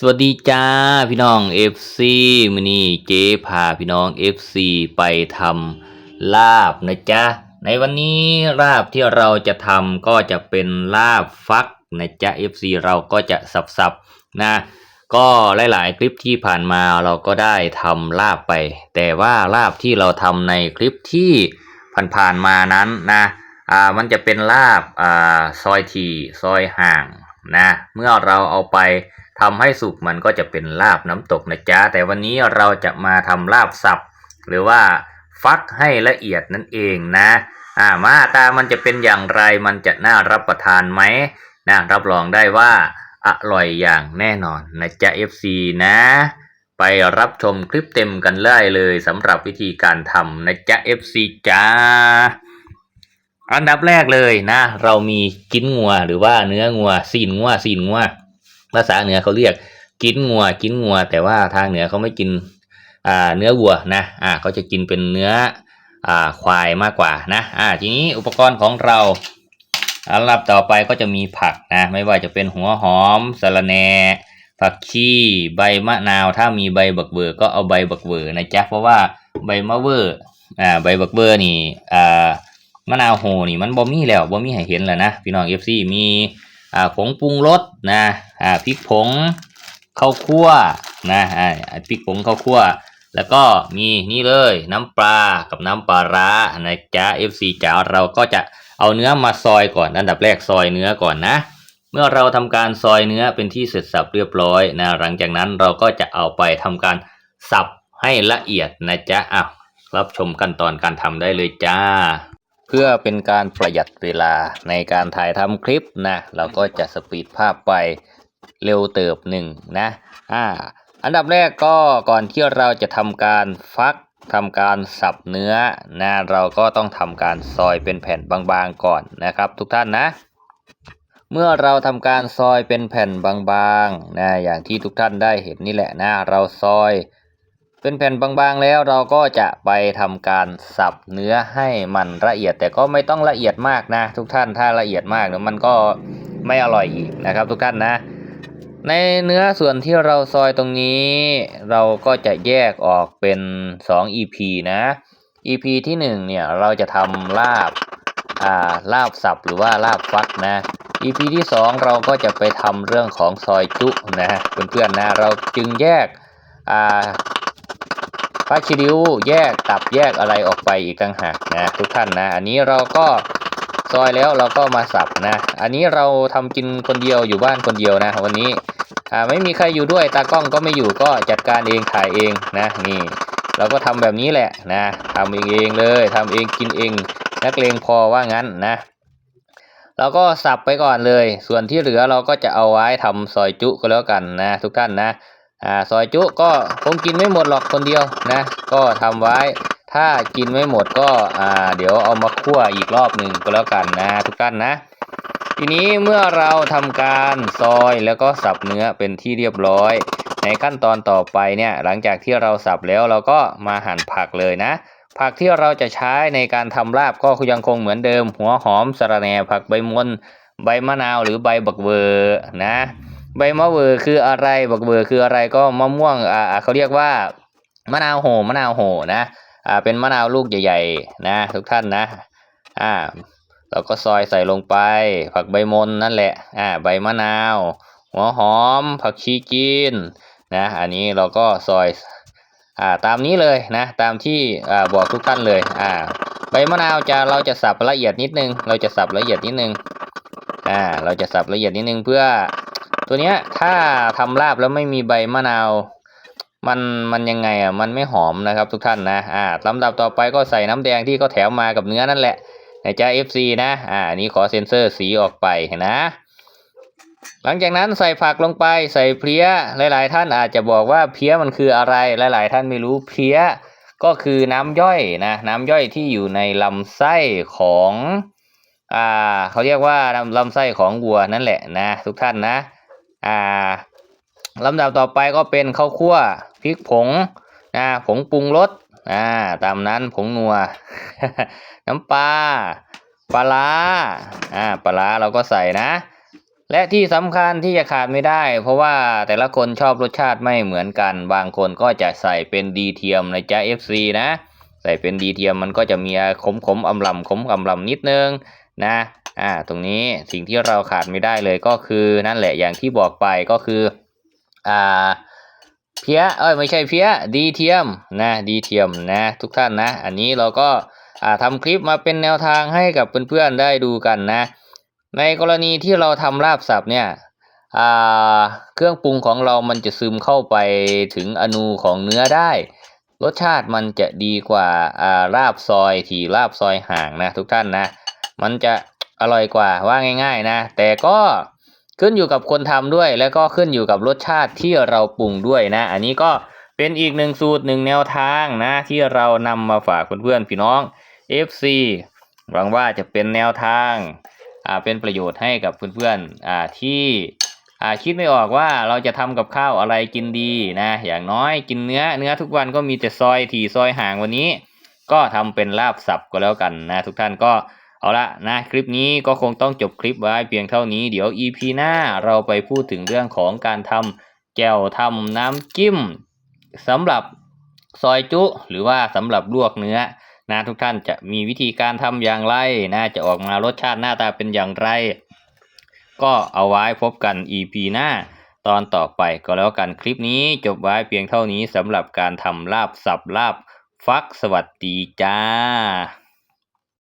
สวัสดีจ้าพี่น้อง FC มือนี้เจ๊พาพี่น้อง FC ไปทำลาบนะจ๊ะในวันนี้ลาบที่เราจะทำก็จะเป็นลาบฟักนะจ๊ะ FC เราก็จะสับๆนะ ก็หลายๆ คลิปที่ผ่านมาเราก็ได้ทำลาบไป แต่ว่าลาบที่เราทำในคลิปที่ผ่านๆมานั้นนะอ่ามันจะเป็นลาบอ่าซอยทีซอยห่างนะเมื่อเราเอาไป ทำให้สุกมันก็จะเป็นลาบน้ำตกนะจ๊ะแต่วันนี้เราจะมาทำลาบสับ หรือว่าฟักให้ละเอียดนั่นเองนะอ่ามาตามันจะเป็นอย่างไรมันจะน่ารับประทานไหมนะรับรองได้ว่าอร่อยอย่างแน่นอนนะจ๊ะ FC นะ ไปรับชมคลิปเต็มกันได้เลยสำหรับวิธีการทำนะจ๊ะ FC จ้าอันดับแรกเลยนะ เรามีกิ้นงัวหรือว่าเนื้องัวซีนงัวซีนงัว ภาษาเหนือเขาเรียกกินงัวกินงัว แต่ว่าทางเหนือเขาไม่กินอ่าเนื้อวัวนะอ่าเขาจะกินเป็นเนื้ออ่าควายมากกว่านะอ่าทีนี้อุปกรณ์ของเราอันดับต่อไปก็จะมีผักนะ ไม่ว่าจะเป็นหัวหอมสะระแหน่ผักชีใบมะนาว ถ้ามีใบบักเบอร์ก็เอาใบบักเบอร์นะจ๊ะเพราะว่าใบมะเวอร์อ่าใบบักเบอร์นี่อ่ามะนาวโหนี่มันบ่มีแล้วบ่มีให้เห็นแล้วนะพี่น้องเอฟซีมี ผงปรุงรสนะพริกผงข้าวคั่วนะพริกผงข้าวคั่ว แล้วก็มีนี่เลยน้ำปลากับน้ำปลาร้านะจ๊ะ FC จ๋าเราก็จะเอาเนื้อมาซอยก่อนอันดับแรกซอยเนื้อก่อนนะ เมื่อเราทำการซอยเนื้อเป็นที่เสร็จสับเรียบร้อยนะหลังจากนั้นเราก็จะเอาไปทำการสับให้ละเอียดนะจ๊ะอะรับชมขั้นตอนการทำได้เลยจ้า เพื่อเป็นการประหยัดเวลาในการถ่ายทำคลิปนะเราก็จะสปีดภาพไปเร็วเติบหนึ่งนะอ่าอันดับแรกก็ก่อนที่เราจะทำการฟักทำการสับเนื้อนะเราก็ต้องทำการซอยเป็นแผ่นบางๆก่อนนะครับ ทุกท่านนะ เมื่อเราทำการซอยเป็นแผ่นบางๆนะอย่างที่ทุกท่านได้เห็นนี่แหละนะเราซอย เป็นแผ่นบางๆแล้วเราก็จะไปทำการสับเนื้อให้มันละเอียด แต่ก็ไม่ต้องละเอียดมากนะ ทุกท่านถ้าละเอียดมากเดี๋ยวมันก็ไม่อร่อยอีกนะครับ ทุกท่านนะ ในเนื้อส่วนที่เราซอยตรงนี้ เราก็จะแยกออกเป็น 2 EP นะ EP ที่1เนี่ยเราจะทำลาบอ่าลาบสับหรือว่าลาบฟักนะ EP ที่ 2 เราก็จะไปทำเรื่องของซอยจุนะเพื่อนๆนะ เราจึงแยกอ่า ผ้าคิริวแยกตับแยกอะไรออกไปอีกต่างหากนะทุกท่านนะ อันนี้เราก็ซอยแล้วเราก็มาสับนะ อันนี้เราทำกินคนเดียวอยู่บ้านคนเดียวนะ วันนี้อ่าไม่มีใครอยู่ด้วยตากล้องก็ไม่อยู่ก็จัดการเองถ่ายเองนะนี่ เราก็ทำแบบนี้แหละนะทำเองเองเลยทำเองกินเองนักเลงพอว่างั้นนะเราก็สับไปก่อนเลย ส่วนที่เหลือเราก็จะเอาไว้ทำซอยจุก็แล้วกันนะ ทุกท่านนะ อ่าซอยจุก็คงกินไม่หมดหรอกคนเดียวนะ ก็ทำไว้ถ้ากินไม่หมดก็อ่าเดี๋ยวเอามาคั่วอีกรอบหนึ่งก็แล้วกันนะทุกท่านนะ ทีนี้เมื่อเราทำการซอยแล้วก็สับเนื้อเป็นที่เรียบร้อย ในขั้นตอนต่อไปเนี่ยหลังจากที่เราสับแล้วเราก็มาหั่นผักเลยนะ ผักที่เราจะใช้ในการทำลาบก็ยังคงเหมือนเดิม หัวหอมสะระแหน่ผักใบมนใบมะนาวหรือใบบักเวอร์นะ ใบมะเวอร์คืออะไรบักเวอร์คืออะไรก็มะม่วงอ่าเขาเรียกว่ามะนาวโหมะนาวโหนะอ่าเป็นมะนาวลูกใหญ่ๆนะทุกท่านนะอ่าเราก็ซอยใส่ลงไป ผักใบมนนั่นแหละอ่าใบมะนาว หัวหอม ผักชีจีนนะอันนี้เราก็ซอยอ่าตามนี้เลยนะตามที่อ่าบอกทุกท่านเลยอ่าใบมะนาวจะเราจะสับละเอียดนิดนึง เราจะสับละเอียดนิดนึงอ่าเราจะสับละเอียดนิดนึงเพื่อ ตัวเนี้ยถ้าทำลาบแล้วไม่มีใบมะนาว มันมันยังไงอะมันไม่หอมนะครับทุกท่านนะอ่าลำดับต่อไปก็ใส่น้ำแดงที่เขาแถมมากับเนื้อนั่นแหละนะจ๊ะ FC นะอ่านี้ขอเซ็นเซอร์สีออกไปนะ หลังจากนั้นใส่ผักลงไปใส่เพลี้ยหลาย ๆ ท่านอาจจะบอกว่าเพลี้ยมันคืออะไรหลาย ๆ ท่านไม่รู้เพลี้ยก็คือน้ำย่อยนะน้ำย่อยที่อยู่ในลำไส้ของอ่าเขาเรียกว่าลำลำไส้ของวัวนั่นแหละนะทุกท่านนะ อ่าลำดับต่อไปก็เป็นข้าวคั่วพริกผงนะผงปรุงรสอ่าตามนั้นผงนัว น้ำปลาปลาร้าอ่าปลาร้าเราก็ใส่นะ และที่สำคัญที่จะขาดไม่ได้ เพราะว่าแต่ละคนชอบรสชาติไม่เหมือนกัน บางคนก็จะใส่เป็นดีเทียมนะจ๊ะ FC นะ ใส่เป็นดีเทียมมันก็จะมีขมขมๆอำลำขมอำลำนิดนึงนะ อ่าตรงนี้สิ่งที่เราขาดไม่ได้เลยก็คือนั่นแหละอย่างที่บอกไปก็คืออ่าเพี้ยเอ้ยไม่ใช่เพี้ยดีเทียมนะดีเทียมนะทุกท่านนะ อันนี้เราก็อ่าทำคลิปมาเป็นแนวทางให้กับเพื่อนๆได้ดูกันนะ ในกรณีที่เราทำลาบสับเนี่ยอ่าเครื่องปรุงของเรามันจะซึมเข้าไปถึงอนูของเนื้อได้รสชาติมันจะดีกว่าอ่าลาบซอยที่ลาบซอยห่างนะทุกท่านนะ มันจะ อร่อยกว่าว่าง่าย ๆ นะ แต่ก็ขึ้นอยู่กับคนทำด้วย แล้วก็ขึ้นอยู่กับรสชาติที่เราปรุงด้วยนะ อันนี้ก็เป็นอีกหนึ่งสูตรหนึ่งแนวทางนะ ที่เรานำมาฝากเพื่อนๆพี่น้อง FC หวังว่าจะเป็นแนวทางอ่าเป็นประโยชน์ให้กับเพื่อนๆอ่าที่อ่าคิดไม่ออกว่าเราจะทำกับข้าวอะไรกินดีนะ อย่างน้อยกินเนื้อเนื้อทุกวันก็มีแต่ซอยถี่ซอยห่างวันนี้ ก็ทำเป็นลาบสับก็แล้วกันนะ ทุกท่านก็ เอาละนะคลิปนี้ก็คงต้องจบคลิปไว้เพียงเท่านี้เดี๋ยว EP หน้าเราไปพูดถึงเรื่องของการทำแจ่วทำน้ำจิ้มสำหรับซอยจุ หรือว่าสำหรับลวกเนื้อนะทุกท่านจะมีวิธีการทำอย่างไรนะจะออกมารสชาติหน้าตาเป็นอย่างไร ก็เอาไว้พบกัน EP หน้าตอนต่อไปก็แล้วกันคลิปนี้จบไว้เพียงเท่านี้สำหรับการทำลาบสับลาบฟักสวัสดีจ้า